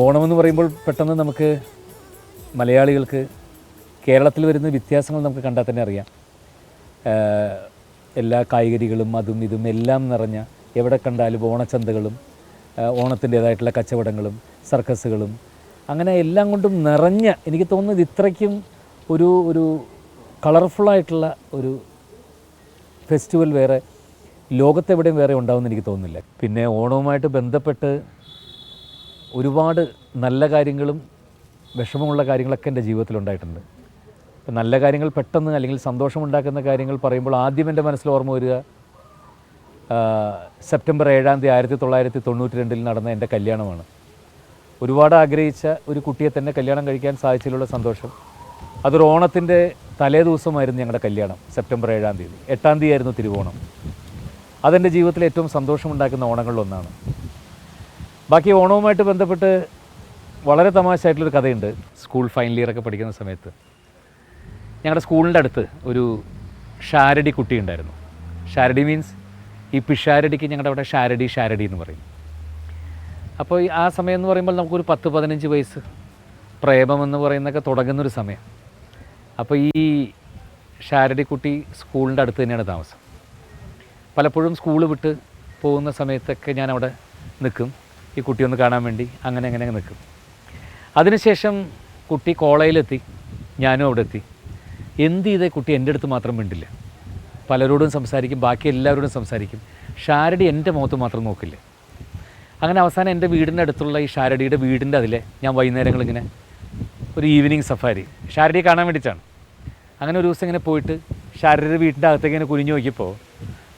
ഓണമെന്ന് പറയുമ്പോൾ പെട്ടെന്ന് നമുക്ക് മലയാളികൾക്ക് കേരളത്തിൽ വരുന്ന വ്യത്യാസങ്ങൾ നമുക്ക് കണ്ടാൽ തന്നെ അറിയാം. എല്ലാ കായികരികളും അതും ഇതും എല്ലാം നിറഞ്ഞ എവിടെ കണ്ടാലും ഓണച്ചന്തകളും ഓണത്തിന്റേതായിട്ടുള്ള കച്ചവടങ്ങളും സർക്കസുകളും അങ്ങനെ എല്ലാം കൊണ്ടും നിറഞ്ഞ എനിക്ക് തോന്നുന്നത് ഇത്രയ്ക്കും ഒരു ഒരു കളർഫുള്ളായിട്ടുള്ള ഒരു ഫെസ്റ്റിവൽ വേറെ ലോകത്തെവിടെയും വേറെ ഉണ്ടാവുമെന്ന് എനിക്ക് തോന്നുന്നില്ല. പിന്നെ ഓണവുമായിട്ട് ബന്ധപ്പെട്ട് ഒരുപാട് നല്ല കാര്യങ്ങളും വിഷമമുള്ള കാര്യങ്ങളൊക്കെ എന്റെ ജീവിതത്തിൽ ഉണ്ടായിട്ടുണ്ട് ഇപ്പം നല്ല കാര്യങ്ങൾ പെട്ടെന്ന് അല്ലെങ്കിൽ സന്തോഷമുണ്ടാക്കുന്ന കാര്യങ്ങൾ പറയുമ്പോൾ ആദ്യം എന്റെ മനസ്സിൽ ഓർമ്മ വരിക സെപ്റ്റംബർ ഏഴാം തീയതി ആയിരത്തി തൊള്ളായിരത്തി തൊണ്ണൂറ്റി രണ്ടിൽ നടന്ന എന്റെ കല്യാണമാണ്. ഒരുപാട് ആഗ്രഹിച്ച ഒരു കുട്ടിയെ തന്നെ കല്യാണം കഴിക്കാൻ സാധിച്ചതിലുള്ള സന്തോഷം. അതൊരു ഓണത്തിന്റെ തലേ ദിവസമായിരുന്നു ഞങ്ങളുടെ കല്യാണം സെപ്റ്റംബർ ഏഴാം തീയതി. എട്ടാം തീയതി ആയിരുന്നു തിരുവോണം. അതെന്റെ ജീവിതത്തിൽ ഏറ്റവും സന്തോഷമുണ്ടാക്കുന്ന ഓണങ്ങളിലൊന്നാണ്. ബാക്കി ഓണവുമായിട്ട് ബന്ധപ്പെട്ട് വളരെ തമാശയായിട്ടുള്ളൊരു കഥയുണ്ട്. സ്കൂൾ ഫൈനൽ ഇയറൊക്കെ പഠിക്കുന്ന സമയത്ത്. ഞങ്ങളുടെ സ്കൂളിന്റെ അടുത്ത് ഒരു ഷാരടി കുട്ടി ഉണ്ടായിരുന്നു. ഷാരടി മീൻസ് ഈ പിഷാരടിക്ക് ഞങ്ങളുടെ അവിടെ ഷാരടി ഷാരടി എന്ന് പറയും. അപ്പോൾ ആ സമയം എന്ന് പറയുമ്പോൾ നമുക്കൊരു പത്ത് പതിനഞ്ച് വയസ്സ് പ്രേമമെന്ന് പറയുന്നതൊക്കെ തുടങ്ങുന്നൊരു സമയം. അപ്പോൾ ഈ ഷാരഡി കുട്ടി സ്കൂളിന്റെ അടുത്ത് തന്നെയാണ് താമസം. പലപ്പോഴും സ്കൂൾ വിട്ട് പോകുന്ന സമയത്തൊക്കെ ഞാൻ അവിടെ നിൽക്കും. ഈ കുട്ടി ഒന്ന് കാണാൻ വേണ്ടി അങ്ങനെ അങ്ങനെ നിൽക്കും. അതിനുശേഷം കുട്ടി കോളേജിലെത്തി ഞാനും അവിടെ എത്തി. എന്ത് ചെയ്തേ കുട്ടി എന്റെ അടുത്ത് മാത്രം മിണ്ടില്ല. പലരോടും സംസാരിക്കും ബാക്കി എല്ലാവരോടും സംസാരിക്കും. ഷാരടി എന്റെ മുഖത്ത് മാത്രം നോക്കില്ല. അങ്ങനെ അവസാനം എന്റെ വീടിന്റെ അടുത്തുള്ള ഈ ഷാരടിയുടെ വീടിന്റെ അതിലെ ഞാൻ വൈകുന്നേരങ്ങളിങ്ങനെ ഒരു ഈവനിങ് സഫാരി ഷാരടിയെ കാണാൻ വേണ്ടിയിട്ടാണ്. അങ്ങനെ ഒരു ദിവസം ഇങ്ങനെ പോയിട്ട് ഷാരടിയുടെ വീടിന്റെ അകത്തേക്ക് ഇങ്ങനെ കുനിഞ്ഞു നോക്കിയപ്പോൾ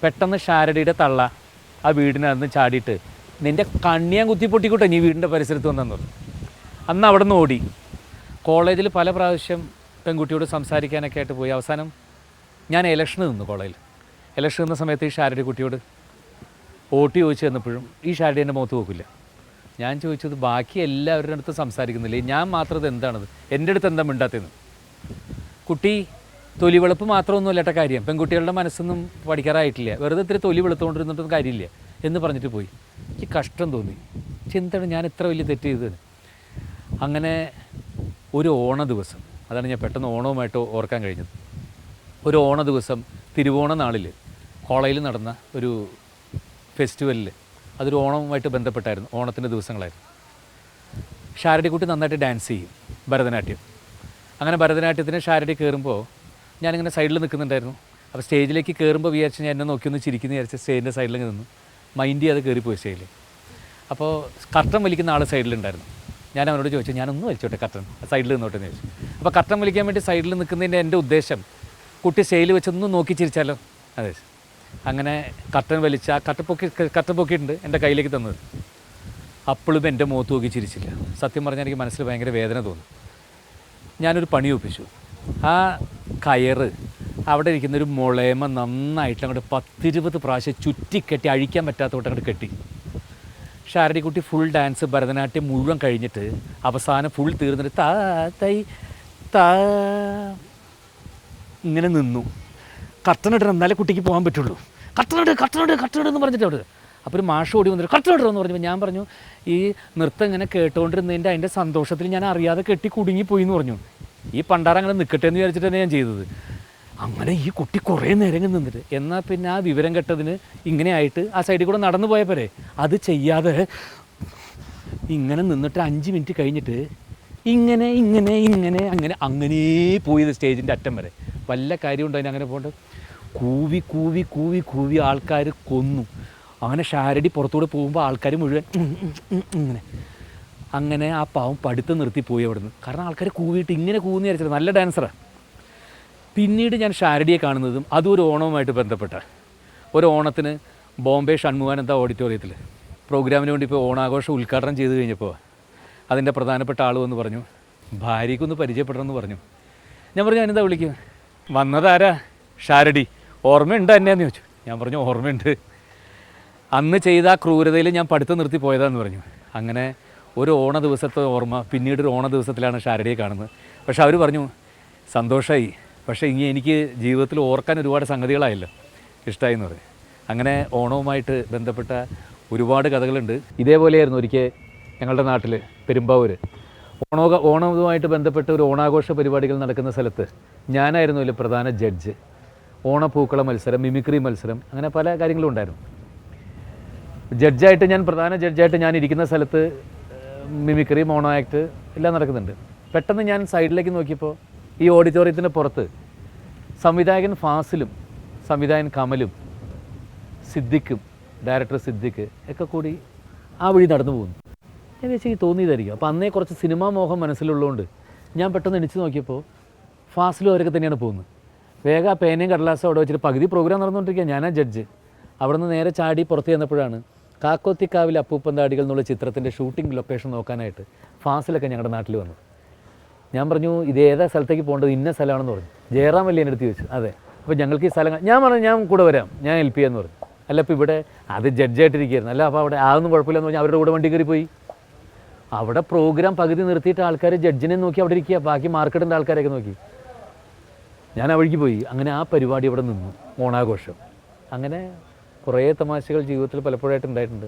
പെട്ടെന്ന് ഷാരടിയുടെ തള്ള ആ വീടിനകത്ത് ചാടിയിട്ട് നിന്റെ കണ്ണിയാൻ കുത്തി പൊട്ടിക്കൂട്ടെ നീ വീടിന്റെ പരിസരത്ത് വന്നെന്ന് പറഞ്ഞു. അന്ന് അവിടെ നിന്ന് ഓടി. കോളേജിൽ പല പ്രാവശ്യം പെൺകുട്ടിയോട് സംസാരിക്കാനൊക്കെ ആയിട്ട് പോയി. അവസാനം ഞാൻ ഇലക്ഷന് നിന്നു കോളേജിൽ. ഇലക്ഷൻ നിന്ന സമയത്ത് ഈ ഷാരടി കുട്ടിയോട് വോട്ട് ചോദിച്ചു തന്നപ്പോഴും ഈ ഷാരടി എന്റെ മുഖത്ത് നോക്കില്ല. ഞാൻ ചോദിച്ചത് ബാക്കി എല്ലാവരുടെ അടുത്ത് സംസാരിക്കുന്നില്ലേ? ഞാൻ മാത്രം എന്താണത്? എന്റെ അടുത്ത് എന്താ മിണ്ടാത്തതെന്ന് കുട്ടി തൊലി വെളുപ്പ് മാത്രമൊന്നുമല്ല കാര്യം. പെൺകുട്ടികളുടെ മനസ്സൊന്നും പഠിക്കാറായിട്ടില്ല. വെറുതെ ഇത്തിരി തൊലി വെളുത്തുകൊണ്ടിരുന്നിട്ടൊന്നും കാര്യമില്ല എന്ന് പറഞ്ഞിട്ട് പോയി. എനിക്ക് കഷ്ടം തോന്നി. ചിന്തയാണ് ഞാൻ ഇത്ര വലിയ തെറ്റ് ചെയ്തത്? അങ്ങനെ ഒരു ഓണ ദിവസം അതാണ് ഞാൻ പെട്ടെന്ന് ഓണവുമായിട്ട് ഓർക്കാൻ കഴിഞ്ഞത്. ഒരു ഓണ ദിവസം തിരുവോണ നാളിൽ കോളയിൽ നടന്ന ഒരു ഫെസ്റ്റിവലിൽ അതൊരു ഓണവുമായിട്ട് ബന്ധപ്പെട്ടായിരുന്നു ഓണത്തിന്റെ ദിവസങ്ങളായിരുന്നു. ഷാരടിക്കുട്ടി നന്നായിട്ട് ഡാൻസ് ചെയ്യും ഭരതനാട്യം. അങ്ങനെ ഭരതനാട്യത്തിന് ഷാരടി കയറുമ്പോൾ ഞാനിങ്ങനെ സൈഡിൽ നിൽക്കുന്നുണ്ടായിരുന്നു അപ്പോൾ സ്റ്റേജിലേക്ക് കയറുമ്പോൾ വിചാരിച്ച് ഞാൻ എന്നെ നോക്കി ഒന്ന് ചിരിക്കുന്ന വിചാരിച്ച് സ്റ്റേജിന്റെ സൈഡിൽ നിന്നു. മൈൻഡ് ചെയ്യാതെ കയറിപ്പോയി സൈഡിൽ അപ്പോൾ കർട്ടൻ വലിക്കുന്ന ആൾ സൈഡിലുണ്ടായിരുന്നു. ഞാൻ അവനോട് ചോദിച്ചു ഞാനൊന്നും വലിച്ചോട്ടെ കർട്ടൻ സൈഡിൽ നിന്നോട്ടെ? എന്ന് ചോദിച്ചു. അപ്പോൾ കർട്ടൻ വലിക്കാൻ വേണ്ടി സൈഡിൽ നിൽക്കുന്നതിന്റെ എന്റെ ഉദ്ദേശം കുട്ടി സെയിൽ വെച്ചൊന്ന് നോക്കി ചിരിച്ചാലോ? അതെ. അങ്ങനെ കർട്ടൻ വലിച്ച ആ കട്ട പൊക്കി കട്ട പൊക്കിയിട്ടുണ്ട് എന്റെ കയ്യിലേക്ക് തന്നത്. അപ്പോഴും എന്റെ മുഖത്ത് നോക്കി ചിരിച്ചില്ല. സത്യം പറഞ്ഞാൽ എനിക്ക് മനസ്സിൽ ഭയങ്കര വേദന തോന്നി. ഞാനൊരു പണി ഒപ്പിച്ചു. ആ കയറ് അവിടെ ഇരിക്കുന്ന ഒരു മുളയമ നന്നായിട്ട് അങ്ങോട്ട് പത്തിരുപത് പ്രാവശ്യം ചുറ്റിക്കെട്ടി അഴിക്കാൻ പറ്റാത്തോട്ട് അങ്ങോട്ട് കെട്ടി. ഷാരടിക്കുട്ടി ഫുൾ ഡാൻസ് ഭരതനാട്യം മുഴുവൻ കഴിഞ്ഞിട്ട് അവസാനം ഫുൾ തീർന്നിട്ട് താ തൈ താ ഇങ്ങനെ നിന്നു. കട്ടനിടണം എന്നാലേ കുട്ടിക്ക് പോകാൻ പറ്റുള്ളൂ. കട്ടനിട് കട്ടനിട് കട്ടനിട് എന്ന് പറഞ്ഞിട്ട് അവിടെ. അപ്പോൾ ഒരു മാഷ് ഓടി വന്നിട്ട് കട്ടനിടണം എന്ന് പറഞ്ഞപ്പോൾ ഞാൻ പറഞ്ഞു ഈ നൃത്തം ഇങ്ങനെ കേട്ടുകൊണ്ടിരുന്നതിന്റെ അതിന്റെ സന്തോഷത്തിൽ ഞാൻ അറിയാതെ കെട്ടി കുടുങ്ങിപ്പോയി എന്ന് പറഞ്ഞു. ഈ പണ്ടാരങ്ങനെ നിൽക്കട്ടെ എന്ന് വിചാരിച്ചിട്ടാണ് ഞാൻ ചെയ്തത്. അങ്ങനെ ഈ കുട്ടി കുറേ നേരം നിന്നിട്ട്. എന്നാൽ പിന്നെ ആ വിവരം കെട്ടതിന് ഇങ്ങനെ ആയിട്ട് ആ സൈഡിൽ കൂടെ നടന്നു പോയപ്പോരെ അത് ചെയ്യാതെ ഇങ്ങനെ നിന്നിട്ട് അഞ്ച് മിനിറ്റ് കഴിഞ്ഞിട്ട് ഇങ്ങനെ ഇങ്ങനെ ഇങ്ങനെ അങ്ങനെ അങ്ങനെ പോയത് സ്റ്റേജിന്റെ അറ്റം വരെ. വല്ല കാര്യമുണ്ടോ അതിന് അങ്ങനെ പോകേണ്ടത്? കൂവി കൂവി കൂവി കൂവി ആൾക്കാർ കൊന്നു. അങ്ങനെ ഷാരടി പുറത്തൂടെ പോകുമ്പോൾ ആൾക്കാർ മുഴുവൻ ഇങ്ങനെ. അങ്ങനെ ആ പാവം പഠിത്തം നിർത്തി പോയി അവിടുന്ന്. കാരണം ആൾക്കാർ കൂവിയിട്ട് ഇങ്ങനെ കൂന്ന് വിചാരിച്ചത് നല്ല ഡാൻസറാണ് പിന്നീട് ഞാൻ ഷാരടിയെ കാണുന്നതും അതും ഒരു ഓണവുമായിട്ട് ബന്ധപ്പെട്ട. ഒരു ഓണത്തിന് ബോംബെ ഷൺമുഖാനന്ദ ഓഡിറ്റോറിയത്തിൽ പ്രോഗ്രാമിന് വേണ്ടി ഇപ്പോൾ ഓണാഘോഷം ഉദ്ഘാടനം ചെയ്ത് കഴിഞ്ഞപ്പോൾ അതിന്റെ പ്രധാനപ്പെട്ട ആൾ വന്ന് പറഞ്ഞു ഭാര്യയ്ക്കൊന്ന് പരിചയപ്പെടണമെന്ന് പറഞ്ഞു. ഞാൻ പറഞ്ഞു ഞാനെന്താ വിളിക്കും? വന്നതാരാ? ഷാരടി ഓർമ്മയുണ്ട് എന്നെയെന്ന് ചോദിച്ചു. ഞാൻ പറഞ്ഞു ഓർമ്മയുണ്ട്. അന്ന് ചെയ്ത ആ ക്രൂരതയിൽ ഞാൻ പഠിത്തം നിർത്തി പോയതാന്ന് പറഞ്ഞു. അങ്ങനെ ഒരു ഓണ ദിവസത്തെ ഓർമ്മ പിന്നീട് ഒരു ഓണ ദിവസത്തിലാണ് ഷാരടിയെ കാണുന്നത്. പക്ഷെ അവർ പറഞ്ഞു സന്തോഷമായി പക്ഷേ ഇനി എനിക്ക് ജീവിതത്തിൽ ഓർക്കാൻ ഒരുപാട് സംഗതികളായല്ലോ. ഇഷ്ടമായി എന്ന് പറഞ്ഞു. അങ്ങനെ ഓണവുമായിട്ട് ബന്ധപ്പെട്ട ഒരുപാട് കഥകളുണ്ട്. ഇതേപോലെയായിരുന്നു ഒരിക്കൽ ഞങ്ങളുടെ നാട്ടിൽ പെരുമ്പാവൂർ ഓണോ ഓണവുമായിട്ട് ബന്ധപ്പെട്ട് ഒരു ഓണാഘോഷ പരിപാടികൾ നടക്കുന്ന സ്ഥലത്ത് ഞാനായിരുന്നു അതിൽ പ്രധാന ജഡ്ജ്. ഓണപ്പൂക്കള മത്സരം മിമിക്രി മത്സരം അങ്ങനെ പല കാര്യങ്ങളും ഉണ്ടായിരുന്നു. ജഡ്ജായിട്ട് ഞാൻ പ്രധാന ജഡ്ജായിട്ട് ഞാൻ ഇരിക്കുന്ന സ്ഥലത്ത് മിമിക്രി മോണോ ആക്ട് എല്ലാം നടക്കുന്നുണ്ട്. പെട്ടെന്ന് ഞാൻ സൈഡിലേക്ക് നോക്കിയപ്പോൾ ഈ ഓഡിറ്റോറിയത്തിന് പുറത്ത് സംവിധായകൻ ഫാസിലും സംവിധായകൻ കമലും സിദ്ദിഖും ഡയറക്ടർ സിദ്ദിഖ് ഒക്കെ കൂടി ആ വഴി നടന്നു പോകുന്നു. ഞാൻ എനിക്ക് തോന്നിയതായിരിക്കും. അപ്പോൾ അന്നേ കുറച്ച് സിനിമാ മോഹം മനസ്സിലുള്ളതുകൊണ്ട് ഞാൻ പെട്ടെന്ന് എണിച്ച് നോക്കിയപ്പോൾ ഫാസിലും അവരൊക്കെ തന്നെയാണ് പോകുന്നത്. വേഗം ആ പേനയും കടലാസും അവിടെ വെച്ചിട്ട് പകുതി പ്രോഗ്രാം നടന്നുകൊണ്ടിരിക്കുക ഞാനാ ജഡ്ജ്. അവിടെ നിന്ന് നേരെ ചാടി പുറത്ത് ചെന്നപ്പോഴാണ് കാക്കോത്തിക്കാവിൽ അപ്പൂപ്പന്താടികൾ എന്നുള്ള ചിത്രത്തിന്റെ ഷൂട്ടിംഗ് ലൊക്കേഷൻ നോക്കാനായിട്ട് ഫാസിലൊക്കെ ഞങ്ങളുടെ നാട്ടിൽ വന്നത്. ഞാൻ പറഞ്ഞു ഇത് ഏതാ സ്ഥലത്തേക്ക് പോകേണ്ടത്? ഇന്ന സ്ഥലമാണെന്ന് പറഞ്ഞു. ജയറാം വലിയ എന്റെ അടുത്ത് ചോദിച്ചു. അതെ. അപ്പോൾ ഞങ്ങൾക്ക് ഈ സ്ഥലം ഞാൻ പറഞ്ഞു ഞാൻ കൂടെ വരാം. ഞാൻ ഹെൽപ്പ് ചെയ്യാമെന്ന് പറഞ്ഞു. അല്ല അപ്പോൾ ഇവിടെ അത് ജഡ്ജായിട്ടിരിക്കുകയായിരുന്നു അല്ല അപ്പോൾ അവിടെ അതൊന്നും കുഴപ്പമില്ലെന്ന് പറഞ്ഞാൽ അവരുടെ കൂടെ വണ്ടി കയറി പോയി അവിടെ പ്രോഗ്രാം പകുതി നിർത്തിയിട്ട് ആൾക്കാർ ജഡ്ജിനെ നോക്കി അവിടെ ഇരിക്കുക. ബാക്കി മാർക്കറ്റിന്റെ ആൾക്കാരെയൊക്കെ നോക്കി. ഞാൻ അവഴിക്ക് പോയി. അങ്ങനെ ആ പരിപാടി ഇവിടെ നിന്നു. ഓണാഘോഷം. അങ്ങനെ കുറേ തമാശകൾ ജീവിതത്തിൽ പലപ്പോഴായിട്ട് ഉണ്ടായിട്ടുണ്ട്.